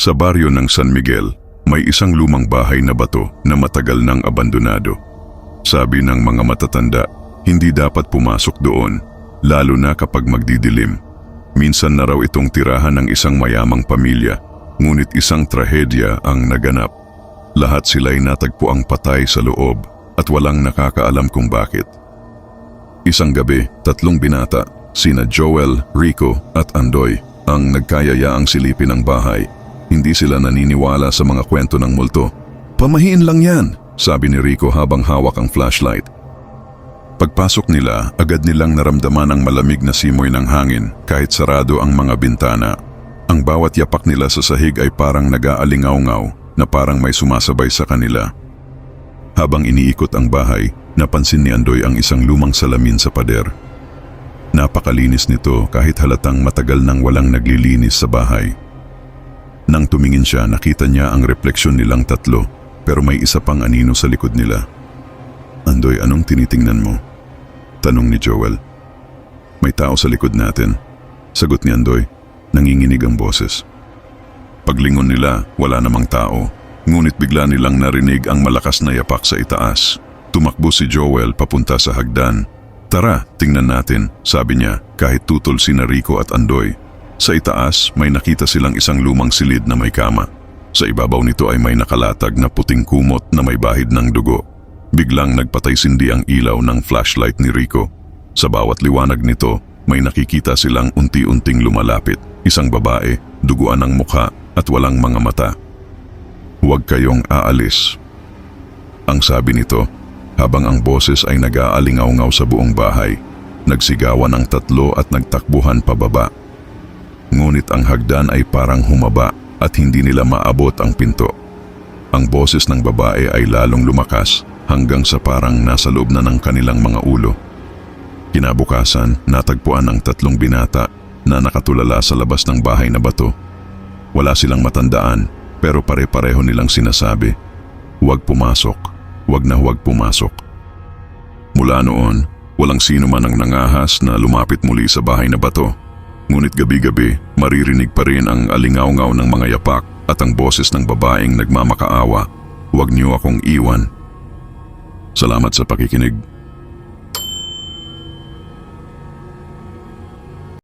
Sa baryo ng San Miguel, may isang lumang bahay na bato na matagal nang abandonado. Sabi ng mga matatanda, hindi dapat pumasok doon, lalo na kapag magdidilim. Minsan na raw itong tirahan ng isang mayamang pamilya, ngunit isang trahedya ang naganap. Lahat sila'y natagpuang patay sa loob at walang nakakaalam kung bakit. Isang gabi, tatlong binata, sina Joel, Rico at Andoy, ang nagkayayaang silipin ang bahay. Hindi sila naniniwala sa mga kwento ng multo. Pamahiin lang yan, sabi ni Rico habang hawak ang flashlight. Pagpasok nila, agad nilang naramdaman ang malamig na simoy ng hangin kahit sarado ang mga bintana. Ang bawat yapak nila sa sahig ay parang nag-aalingaw-ngaw na parang may sumasabay sa kanila. Habang iniikot ang bahay, napansin ni Andoy ang isang lumang salamin sa pader. Napakalinis nito kahit halatang matagal nang walang naglilinis sa bahay. Nang tumingin siya, nakita niya ang refleksyon nilang tatlo pero may isa pang anino sa likod nila. Andoy, anong tinitingnan mo? Tanong ni Joel. May tao sa likod natin. Sagot ni Andoy, nanginginig ang boses. Paglingon nila, wala namang tao. Ngunit bigla nilang narinig ang malakas na yapak sa itaas. Tumakbo si Joel papunta sa hagdan. Tara, tingnan natin, sabi niya kahit tutol si Rico at Andoy. Sa itaas, may nakita silang isang lumang silid na may kama. Sa ibabaw nito ay may nakalatag na puting kumot na may bahid ng dugo. Biglang nagpatay sindi ang ilaw ng flashlight ni Rico. Sa bawat liwanag nito, may nakikita silang unti-unting lumalapit. Isang babae, duguan ang mukha at walang mga mata. Huwag kayong aalis. Ang sabi nito, habang ang boses ay nag-aalingaw-ngaw sa buong bahay, nagsigawan ang tatlo at nagtakbuhan pababa. Ngunit ang hagdan ay parang humaba at hindi nila maabot ang pinto. Ang boses ng babae ay lalong lumakas hanggang sa parang nasa loob na ng kanilang mga ulo. Kinabukasan, natagpuan ang tatlong binata na nakatulala sa labas ng bahay na bato. Wala silang matandaan pero pare-pareho nilang sinasabi, huwag pumasok, huwag na huwag pumasok. Mula noon, walang sino man ang nangahas na lumapit muli sa bahay na bato. Ngunit gabi-gabi, maririnig pa rin ang alingaw-ngaw ng mga yapak at ang boses ng babaeng nagmamakaawa, huwag niyo akong iwan. Salamat sa pakikinig.